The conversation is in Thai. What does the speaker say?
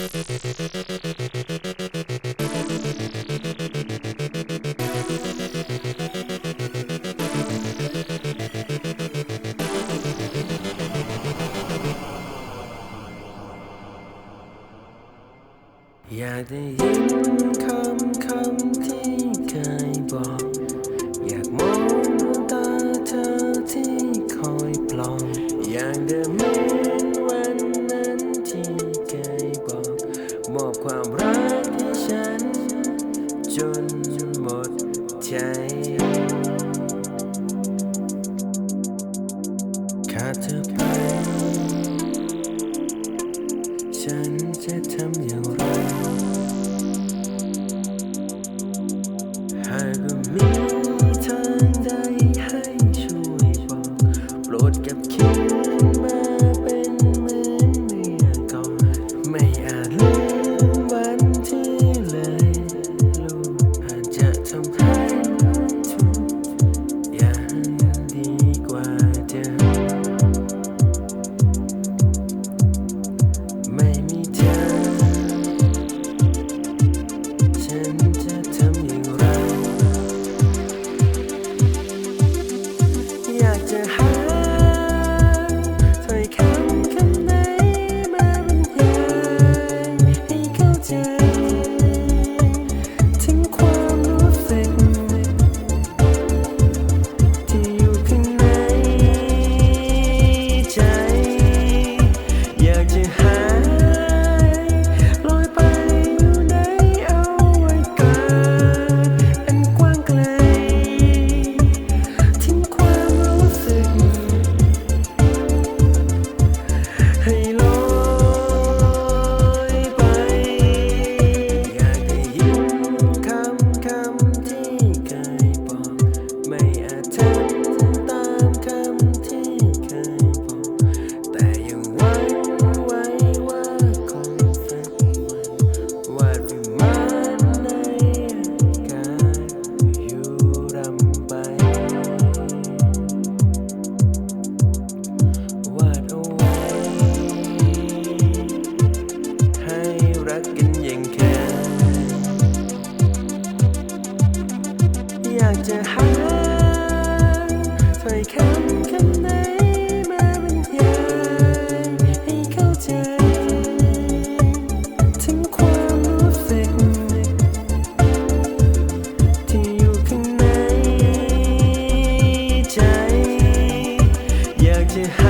อยากได้ยินคำคำที่เคยบอก อยากมองดวงตาเธอที่คอยปลอบอยากเดิม จนหมดใจ ขาดเธอไป ฉันจะทำอย่าง จะหาถ้อยคำคำไหนมาบรรยายให้เข้าใจ ถึงความรู้สึก ที่อยู่ข้างในใจ อยากจะหา